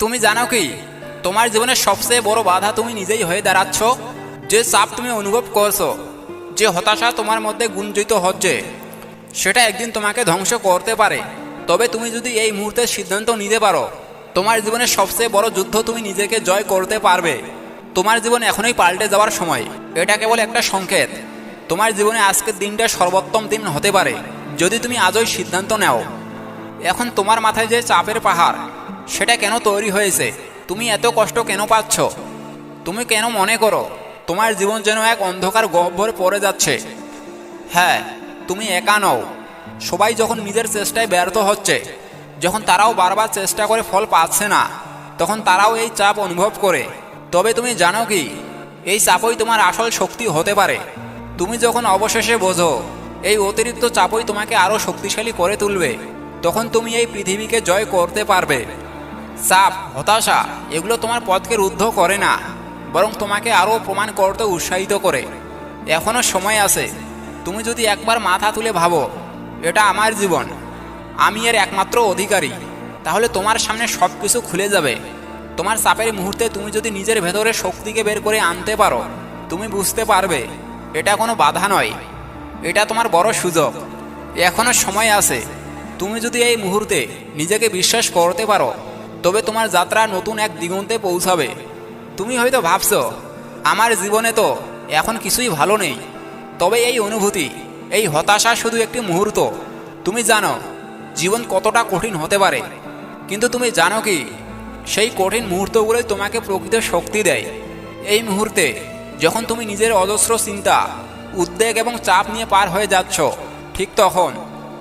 তুমি জানো কি? তোমার জীবনের সবচেয়ে বড় বাধা তুমি নিজেই হয়ে দাঁড়াচ্ছ, যে চাপ তুমি অনুভব করছ, যে হতাশা তোমার মধ্যে গুঞ্জিত হচ্ছে। সেটা একদিন তোমাকে ধ্বংস করতে পারে। তবে তুমি যদি এই মুহূর্তে সিদ্ধান্ত নিতে পারো, তোমার জীবনের সবচেয়ে বড় যুদ্ধ তুমি নিজেকে জয় করতে পারবে। তোমার জীবন এখনই পাল্টে যাওয়ার সময়। এটা কেবল একটা সংকেত। তোমার জীবনে আজকের দিনটা সর্বোত্তম দিন হতে পারে, যদি তুমি আজই সিদ্ধান্ত নাও। এখন তোমার মাথায় যে চাপের পাহাড় সেটা কেন তৈরি হয়েছে? তুমি এত কষ্ট কেন পাচ্ছ? তুমি কেন মনে করো, তোমার জীবন যেন এক অন্ধকার গহ্বরে পড়ে যাচ্ছে? হ্যাঁ তুমি একা নও। সবাই যখন নিজের চেষ্টায় ব্যর্থ হচ্ছে, যখন তারাও বারবার চেষ্টা করে ফল পাচ্ছে না, তখন তারাও এই চাপ অনুভব করে। তবে তুমি জানো কি, এই চাপই তোমার আসল শক্তি হতে পারে। তুমি যখন অবশেষে বোঝো, এই অতিরিক্ত চাপই তোমাকে আরও শক্তিশালী করে তুলবে। তখন তুমি এই পৃথিবীকে জয় করতে পারবে। চাপ হতাশা, এগুলো তোমার পথকে রুদ্ধ করে না, বরং তোমাকে আরও প্রমাণ করতে উৎসাহিত করে। এখনও সময় আছে। তুমি যদি একবার মাথা তুলে ভাবো, এটা আমার জীবন। আমি এর একমাত্র অধিকারী। তাহলে তোমার সামনে সব কিছু খুলে যাবে। তোমার চাপের মুহূর্তে তুমি যদি নিজের ভেতরে শক্তিকে বের করে আনতে পারো, তুমি বুঝতে পারবে, এটা কোনো বাধা নয়। এটা তোমার বড় সুযোগ। এখনও সময় আছে। তুমি যদি এই মুহূর্তে নিজেকে বিশ্বাস করতে পারো, তবে তোমার যাত্রা নতুন এক দিগন্তে পৌঁছাবে। তুমি হয়তো ভাবছ, আমার জীবনে তো এখন কিছুই ভালো নেই। তবে এই অনুভূতি, এই হতাশা শুধু একটি মুহূর্ত। তুমি জানো, জীবন কতটা কঠিন হতে পারে। কিন্তু তুমি জানো কি, সেই কঠিন মুহূর্তগুলোই তোমাকে প্রকৃত শক্তি দেয়। এই মুহূর্তে, যখন তুমি নিজের অজস্র চিন্তা, উদ্বেগ এবং চাপ নিয়ে পার হয়ে যাচ্ছ, ঠিক তখন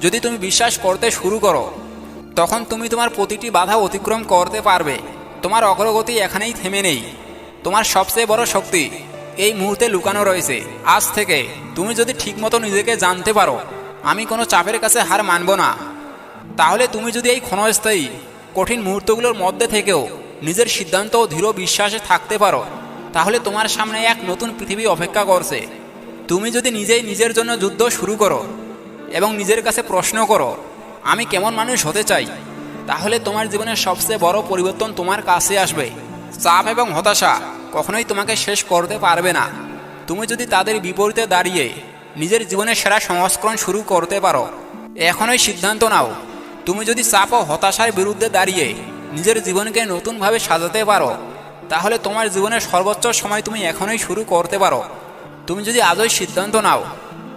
যদি তুমি বিশ্বাস করতে শুরু করো, তখন তুমি তোমার প্রতিটি বাধা অতিক্রম করতে পারবে। তোমার অগ্রগতি এখানেই থেমে নেই। তোমার সবচেয়ে বড় শক্তি এই মুহূর্তে লুকানো রয়েছে। আজ থেকে তুমি যদি ঠিকমতো নিজেকে জানতে পারো, আমি কোনো চাপের কাছে হার মানব না। তাহলে তুমি যদি এই ক্ষণস্থায়ী, কঠিন মুহূর্তগুলোর মধ্যে থেকেও নিজের সিদ্ধান্ত ও দৃঢ় বিশ্বাসে থাকতে পারো, তাহলে তোমার সামনে এক নতুন পৃথিবী অপেক্ষা করছে। তুমি যদি নিজেই নিজের জন্য যুদ্ধ শুরু করো এবং নিজের কাছে প্রশ্ন করো, আমি কেমন মানুষ হতে চাই? তাহলে তোমার জীবনের সবচেয়ে বড় পরিবর্তন তোমার কাছে আসবে। চাপ এবং হতাশা কখনোই তোমাকে শেষ করতে পারবে না। তুমি যদি তাদের বিপরীতে দাঁড়িয়ে নিজের জীবনের সেরা সংস্করণ শুরু করতে পারো, এখনই সিদ্ধান্ত নাও। তুমি যদি চাপ ও হতাশার বিরুদ্ধে দাঁড়িয়ে নিজের জীবনকে নতুনভাবে সাজাতে পারো, তাহলে তোমার জীবনের সর্বোচ্চ সময় তুমি এখনই শুরু করতে পারো। তুমি যদি আজই সিদ্ধান্ত নাও,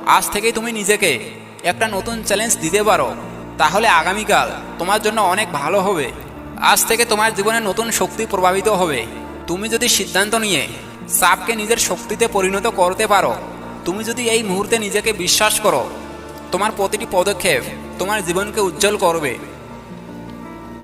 আজ থেকেই তুমি নিজেকে একটা নতুন চ্যালেঞ্জ দিতে পারো, তাহলে আগামীকাল তোমার জন্য অনেক ভালো হবে। আজ থেকে তোমার জীবনে নতুন শক্তি প্রভাবিত হবে। তুমি যদি সিদ্ধান্ত নিয়ে সাপকে নিজের শক্তিতে পরিণত করতে পারো, তুমি যদি এই মুহূর্তে নিজেকে বিশ্বাস করো, তোমার প্রতিটি পদক্ষেপ তোমার জীবনকে উজ্জ্বল করবে।